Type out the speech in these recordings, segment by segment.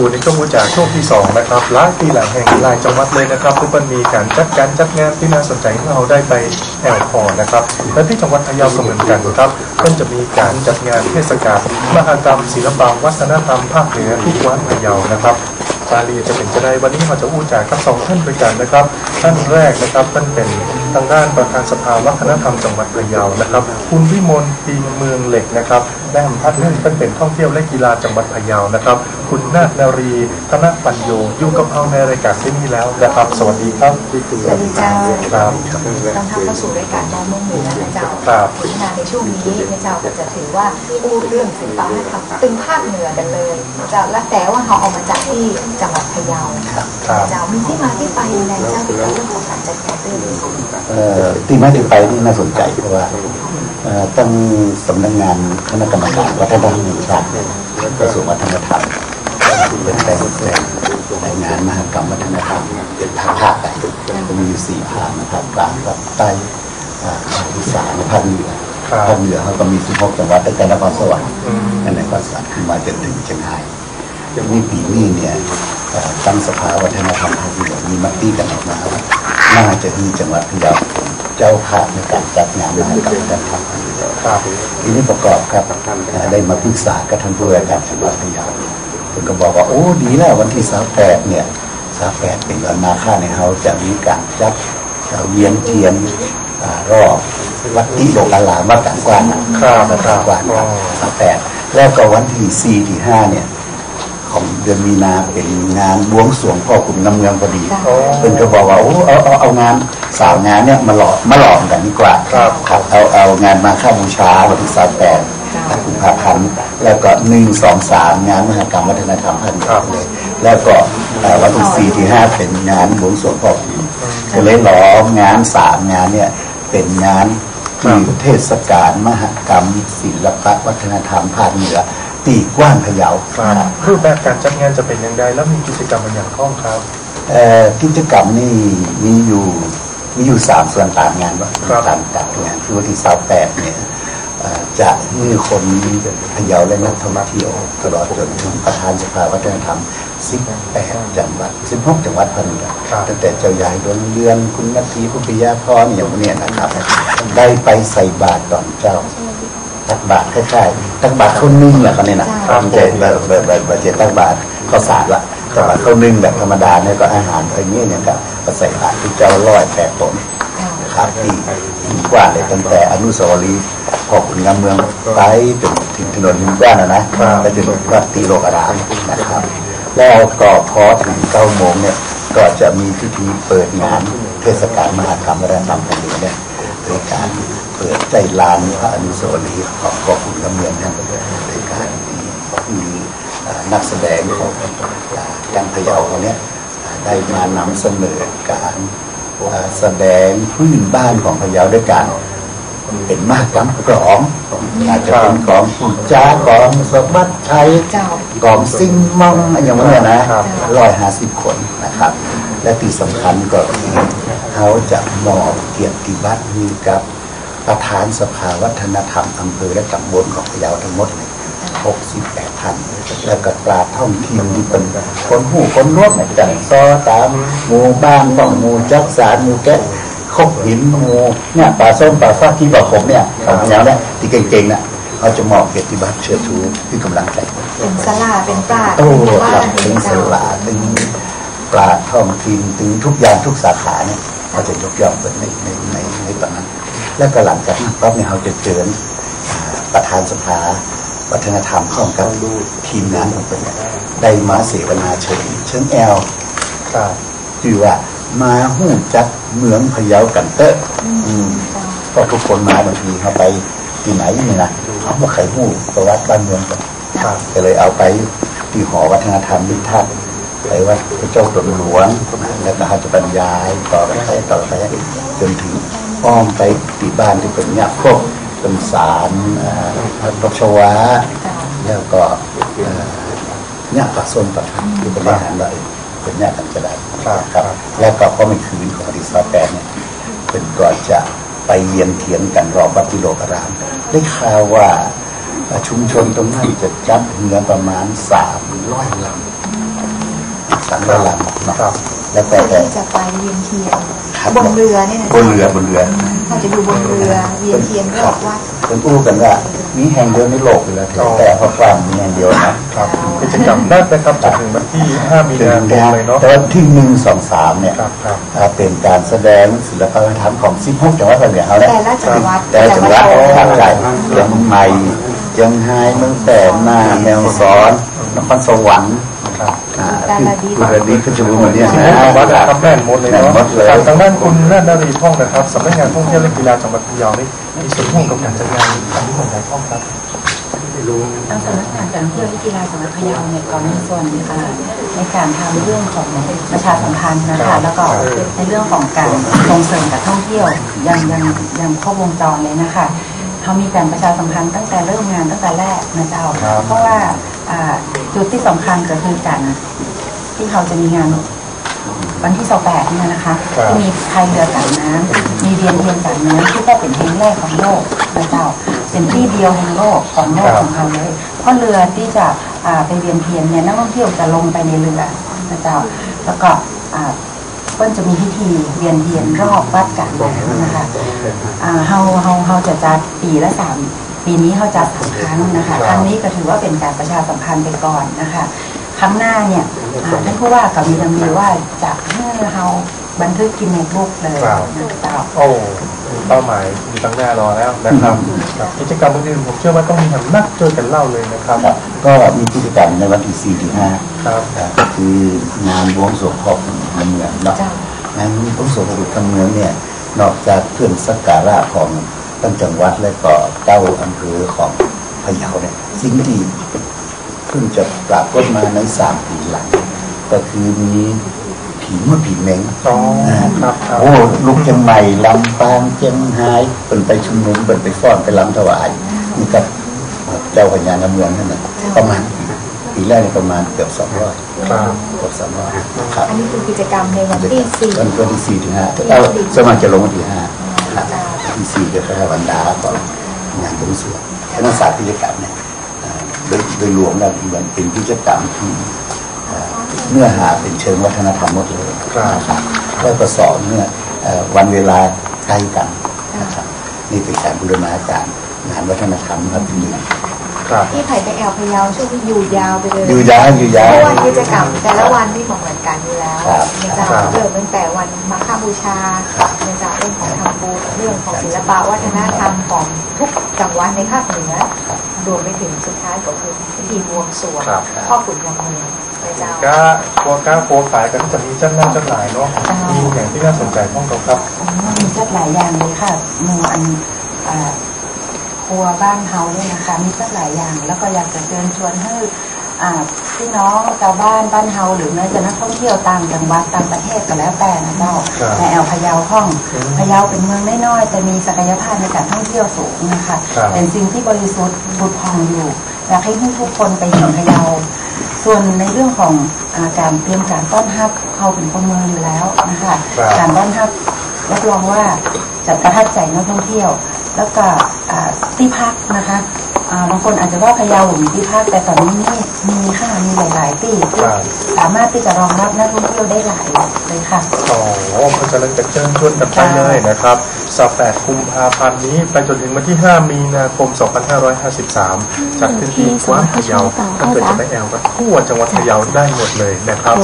สู่ในช่วงมูจากช่วงที่สองนะครับหลายปีหลายแห่งหลายจังหวัดเลยนะครับทุกคนมีการจัดการจัดงานที่น่าสนใจให้เราได้ไปแอลคอนะครับและที่จังหวัดพะเยาก็เหมือนกันครับก็จะมีการจัดงานเทศกาลมหกรรมศิลปวัฒนธรรมภาคเหนือที่จังหวัดพะเยานะครับรายละเอียดจะเป็นจะได้วันนี้เราจะอู้จากกับสองท่านด้วยกันนะครับ ท่านแรกนะครับท่านเป็นทางด้านประธานสภาวัฒนธรรมจังหวัดพะเยานะครับ คุณวิมลปีเมืองเหล็กนะครับและท่านท่านเป็นเป็นท่องเที่ยวและกีฬาจังหวัดพะเยานะครับ คุณนาคนารีธนปัญโยอยู่กับเราในรายการที่นี่แล้วนะครับ สวัสดีครับพี่ตูสวัสดีเจ้าครับต้องทำเข้าสู่รายการมองเมืองเหนือนะเจ้าครับผลงานในช่วงนี้นะเจ้าก็จะถือว่าพูดเรื่องศิลปะให้ทำตึงภาคเหนือกันเลยเจ้าและแต่ว่าเขาเอามาจากที่จังหวัดพะเยาครับเจ้ามีที่มาที่ไปยังไงเจ้าเกี่ยวกับเรื่องของการจัดการเรื่องนี้เอ่อที่มาที่ไปนี่น่าสนใจเพราะว่า เอ่องสำนักงานคณะกรรมการวัฒนธรรมแห่งชาติกระทรวงวัฒนธรรมเป็นแต่แต่รายงานมหกรรมวัฒนธรรมเป็นภาคภาคไปก็มีอยู่สี่ภาคนะครับกลางกับใต้อ่าภาคอีสานภาคเหนือภาคเหนือเขาก็มี16จังหวัดตั้งแต่นครสวรรค์นั่นนครสวรรค์ขึ้นมาจนถึงเชียงรายนี่ปีนี้เนี่ยตั้งสภาวัฒนธรรมภาคเหนือมีมติกันออกมาว่าน่าจะมีจังหวัดพะเยา เป็นเจ้าภาพในการจัดงานมหกรรมวัฒนธรรมภาคเหนือครับทีนี้ประกอบครับเอ่อได้มาปรึกษากับท่านผู้ว่าการจังหวัดพะเยาเพิ่นก็บอกว่าโอ้ดีแล้ววันที่28เนี่ย28เป็นวันมาค่าในเฮาจะมีการจัดเอ่อเวียนเทียนอ่ารอบวัดที่โลกอลามวัดต่างกว้านนะครับวัดต่างกว้านครับ28แล้วก็วันที่4ที่5เนี่ย ของเดือนมีนาเป็นงานบวงสรวงพ่อขุนงำเมืองพอดีค่ะเพิ่นก็บอกว่าโอ้เอาเอาเอางานสามงานเนี่ยมาหลอมมาหลอมกันดีกว่าครับครับเอาเอางานมาข้าบูชาวันที่สามแปดกุมภาพันธ์แล้วก็หนึ่งสองสามงานมหกรรมวัฒนธรรมพันธ์เลยแล้วก็เอ่อวันที่สี่ที่ห้าเป็นงานบวงสรวงพ่อขุนก็เลยหลอมงานสามงานเนี่ยเป็นงานที่เทศกาลมหกรรมศิลปะวัฒนธรรมภาคเหนือ ตีกว้านพะเยาครับรูปแบบการจัดงานจะเป็นอย่างไรแล้วมีกิจกรรมอะไรอย่างข้องครับเอ่อกิจกรรมนี่มีอยู่มีอยู่สามส่วนต่างงานว่าครับต่างต่างงานคือวันที่สามแปดเนี่ยเอ่อจะมีคนพะเยาและนักท่องเที่ยวตลอดจนถึงประธานสภาวัฒนธรรม18จังหวัด16จังหวัดภาคเหนือครับตั้งแต่เจ้าใหญ่ดวงเรือนคุณนาทีคุณปิยาพรอย่างพวกเนี้ยนะครับ ได้ไปใส่บาตรตอนเจ้า ตักบาตรคล้ายๆตักบาตรข้าวนึ่งแหละเขาเนี่ยนะครัทำใจแบบแบบแบบแบบเจตักบาตรข้าวสารละตักบาตรข้าวนึ่งแบบธรรมดาเนี่ยก็อาหารอะไรเงี้ยเนี่ยก็ก็ใส่บาตรที่เจ้าร้อยแปดตนนะครับที่กว้างเลยตั้งแต่อนุสาวรีย์พ่อขุนงามเมืองไปจนถึงถนนหินกว้านนะนะไปจนถึงวัดตีโลกอารามนะครับ แล้วก็พอถึงเก้าโมงเนี่ยก็จะมีพิธีเปิดงานเทศกาลมหากรรมวัฒนธรรมแผ่นดินเนี่ยโดยการ เปิดใจลานพระอนุสาวรีย์ของพ่อขุนกำเนิดนั้นโดยการมีนักแสดงของเอ่อจังพะเยาคนเนี้ยได้มานำเสนอการแสดงพื้นบ้านของพยาด้วยกันเป็นมากกำกรองอาจจะเป็นกลองปุ่นจ้ากลองสบัดไทยเจ้ากองซิ่งมองอะไรอย่างเงี้ยนะร้อยห้าสิบคนนะครับ และที่สำคัญก็คือเขาจะมอบเกียรติบัตรให้กับ ประธานสภาวัฒนธรรมอำเภอและตำบลของพะเยาทั้งหมดเลย68ท่านแล้วก็ปราดท่องถิ่นที่เป็นคนหูคนรวบจังซอตามหมู่บ้านต้องหมู่จักสารหมู่แกะคบหินหมู่เนี่ยป่าส้มป่าฟ้าที่บอกผมเนี่ยของพะเยาเนี่ยที่เก่งๆเนี่ยเขาจะมอบเกียรติบัตรเชิดชูคือกำลังใจเป็นสลาเป็นปลาโอ้เป็นคบ้ารับนถึงสเจ้าลาถึงปลาท่องทินถึงทุกอย่างทุกสาขาเนี่ยเขาจะยกย่องเป็นในในในในตอนนั้น แล้วก็หลังจากนั้นปั๊บเนี่ยเขาจะเจออ่าประธานสภาวัฒนธรรมของกับทีมงานของเป็นเนี่ยได้มาเสวนาเชิญเชิงแอลครับคือว่ามาหู้จักเมืองพะเยากันเตอะอืมเจ้าเพราะทุกคนมาบางทีเขาไปที่ไหนนี่นะเขาบอกใครหู้ประวัติบ้านเมืองกันครับก็เลยเอาไปที่หอวัฒนธรรมนิทัศน์ไปว่าพระเจ้าตนหลวงแล้วก็เขาจะบรรยายต่อไปต่อไปจนถึง อ้อมไปที่บ้านที่เป็นเนี่ยพวกเป็นสารพระปชวาแล้วก็เนี่ยปักส้นปักที่เป็นอาหารเลยเป็นญาติกันก็ได้ครับครับ แล้วก็ข้อไม่คืนของอดีตสาแปดเนี่ยเป็นก่อนจะไปเวียนเทียนกันรอบวัดพิโลกราม ได้ข่าวว่าชุมชนตรงนั้นจะจัดเรือประมาณสามร้อยลำสามร้อยลำนะครับ แล้วแต่เพื่อแต่ที่จะไปเวียนเทียนครับบนเรือเนี่ยนะบนเรือบนเรือเขาจะอยู่บนเรือเวียนเทียนรอบวัดเป็นอู้กันว่ามีแห่งเดียวในโลกอยู่แล้วแต่เพราะว่ามีแห่งเดียวนะครับกิจกรรมนัดนะครับจนถึงวันที่5มีถึงนาคมนะเลยเนาะแต่วันที่หนึ่งสองสามเนี่ยครับครับอ่าเป็นการแสดงศิลปวัฒนธรรมของสิบหกจังหวัดภาคเหนือเขาเนี่ยแต่ละจังหวัดแต่ละจังหวัดแต่ละทางใจจังหวัดเชียงใหม่เชียงรายเมืองแปดน่านแมวสอนนครสวรรค์ ครับอ่าอุตรดิตถ์อุตรดิตถ์เพชรบูรณ์เนี่ยสิบนะหกจังหวัดนะครับแม่นหมดเลยเนาะแม่นหมดเลยครับทางด้านคุณนาฏนารีท่องนะครับสำนักงานท่องเที่ยวและกีฬาจังหวัดพะเยานี่มีส่วนร่วมกับการจัดงานอันนี้เหมือนไรท่องครับทางสำนักงานการท่องเที่ยวและกีฬาจังหวัดพะเยาเนี่ยก็มีส่วนอ่าในการทำเรื่องของประชาสัมพันธ์นะครัคะบแล้วก็ในเรื่องของการส่งเสริมการท่องเที่ยวยังยังยังครบวงจรเลยนะคะเขามีการประชาสัมพันธ์ตั้งแต่เริ่มงานตั้งแต่แรกนะเจ้าครับเพราะว่าอ่าจุดที่สำคัญก็คือการ ที่เขาจะมีงานวันที่28เนี่ยนะคะครับที่มีพายเรือกันน้ำมีเรียนเทียนกันน้ำที่ก็เป็นแห่งแรกของโลกนะเจ้าเป็นที่เดียวแห่งโลกของโลกของเขาเลยเพราะเรือที่จะอ่าไปเวียนเทียนเนี่ยนักท่องเที่ยวจะลงไปในเรือนะเจ้าแล้วก็อ่าเปิ้นจะมีพิธีเวียนเทียนรอบวัดกลางน้ำนะคะอ่าเฮาเฮาเฮาจะจัดปีละสามปีนี้เขาจัดสามครั้งนะคะครั้งนี้ก็ถือว่าเป็นการประชาสัมพันธ์ไปก่อนนะคะ ครั้งหน้าเนี่ยอ่าท่านผู้ว่ากับมีดำเนินว่าจะให้เฮาบันทึกกินในบุ๊กเลยครับนะเจ้าโอ้มีเป้าหมายมีตั้งหน้ารอแล้วนะครับครับกิจกรรมอื่นๆผมเชื่อว่าต้องมีทำนักช่วยกันเล่าเลยนะครับครับก็มีกิจกรรมในวันที่สี่ที่ห้าครับอ่าก็คืองานบวงสรวงพ่อขุนในเมืองเนาะเจ้างานบวงสรวงพ่อขุนในเมืองเนี่ยนอกจากเครื่องสักการะของตั้งจังหวัดและก็เก้าอำเภอของพะเยาเนี่ยสิ่งที่ เพิ่งจะปรากฏมาในสามปีหลัง ก็คือมีผีมดผีเม้งอ๋อครับครับโอ้ลูกเชียงใหม่ลำปางเชียงรายเป็นไปชุมนุมเป็นไปฟ้อนไปลำถวายนี่กับเจ้าพญานาเมืองนั่นนะประมาณปีแรกเนี่ยประมาณเกือบสองร้อยครับเกือบสองร้อยครับอันนี้คือกิจกรรมในวันที่สี่วันวันที่สี่ถึงห้าเอ้าสวนมัครจะลงวันที่ห้าครับวันที่สี่ก็แค่วันดาก่อนงานบวงสรวงคณะศาสตร์กิจกรรมเนี่ยอ่า โดยโดยรวมแล้วมันเป็นกิจกรรมที่อ่าเนื้อหาเป็นเชิงวัฒนธรรมหมดเลยครับนะครับแล้วก็สอนเนี่ยเอ่อวันเวลาใกล้กันนะครับนี่เป็นการบูรณาการงานวัฒนธรรมครับที่หนึ่ง ครับที่ไผ่ไปแอลพะเยาช่วงที่อยู่ยาวไปเลยอยู่ยาวอยู่เพยาวราะว่ากิจกรรมแต่ละวันนี่บอกเหมือนกันอยู่แล้วครับในเจ้าครับเริ่มตั้งแต่วันมาฆบูชาครับในเจ้าเรื่องของทำบุญเรื่องของศิลปะวัฒนธรรมของทุกจังหวัดในภาคเหนือรวมไปถึงสุดท้ายก็คือพิธีบวงสรวงครับพ่อขุนยำเมืองในเจ้าก้าโคก้าโคขายกันจะมีเจ้าหน้าเจ้าหลายเนาะมีอย่างที่น่าสนใจพ้องเราครับอ๋อมีจัดหลายอย่างเลยค่ะหมู่อันอ่า ครัวบ้านเฮาเนี่ยนะคะ มีจัดหลายอย่าง แล้วก็อยากจะเชิญชวนให้อ่าพี่น้องชาวบ้านบ้านเฮาหรือแม้จะนักท่องเที่ยวต่างจังหวัดต่างประเทศก็แล้วแต่นะเจ้าครับในแอลพะเยาห้องอืมพะเยาเป็นเมืองน้อยๆแต่มีศักยภาพในการท่องเที่ยวสูงนะคะครับเป็นสิ่งที่บริสุทธิ์บุตรพองอยู่อยากให้ทุกคนไปเห็นพะเยาส่วนในเรื่องของอาการเตรียมการต้อนรับเขาเป็นคนเมืองอยู่แล้วนะคะครับการต้อนรับรับรองว่าจะประทับใจนักท่องเที่ยว แล้วก็อ่า ที่พักนะคะ บางคนอาจจะว่าพะเยามีที่พักแต่ตอนนี้นี่มีค่ะมีหลายๆที่ที่สามารถที่จะรองรับนักท่องเที่ยวได้หลายเลยค่ะโอ้โหเพราะฉะนั้นจะเชิญชวนกันไปเลยนะครับ18กุมภาพันธ์นี้ไปจนถึงวันที่ 5 มีนาคม 2553จัดขึ้นที่กว้านพะเยาถ้าเกิดจะไปแอลก็ทั่วจังหวัดพะเยาได้หมดเลยนะครับ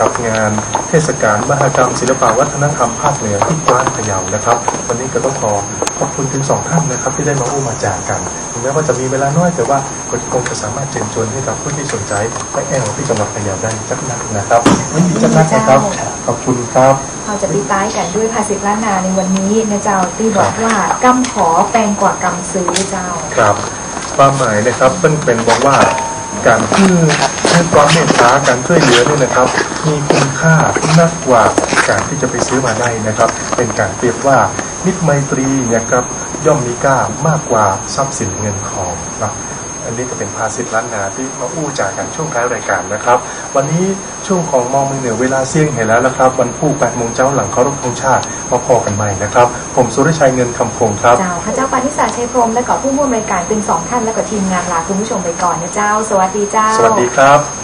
กับงานเทศกาลมหกรรม ศิลปวัฒนธรรมภาคเหนือที่กว้านพะเยานะครับ วันนี้ก็ต้องขอขอบคุณถึงสองท่านนะครับ ที่ได้มาอู้มาจากกันถึงแม้ว่าจะมีเวลาน้อยแต่ว่าก็คงจะสามารถเชิญชวนให้กับผู้ที่สนใจไปแอลที่จังหวัดพะเยาได้จักนักนะครับไม่มีจักนักนะครับขอบคุณครับเราจะปิดท้ายกันด้วยภาษิตล้านนาในวันนี้นะเจ้าที่บอกว่ากำขอแปลงกว่ากำซื้อเจ้าครับความหมายนะครับเพิ่นเป็นบอกว่าการที่ให้ความเมตตาการช่วยเหลือเนี่ยนะครับ มีคุณค่ามากกว่าการที่จะไปซื้อมาได้นะครับ เป็นการเปรียบว่า มิตรไมตรีเนี่ยครับย่อมมีค่ามากกว่าทรัพย์สินเงินทองนะคอันนี้ก็เป็นภาษิตล้านนาที่มาอู้จากกันช่วงท้ายรายการนะครับ วันนี้ช่วงของมองมือเหนือเวลาเสี่ยงเห็นแล้วนะครับ วันผู้8โมงเจ้าหลังเคารพธงชาติมาพอกันใหม่นะครับ ผมสุริชัยเงินคำคงครับเจ้าพระเจ้าปานิสาชัยพรหมและก็ผู้ร่วมรายการเป็นสองท่านและก็ทีมงานลาคุณผู้ชมไปก่อนนะเจ้า สวัสดีเจ้า สวัสดีครับ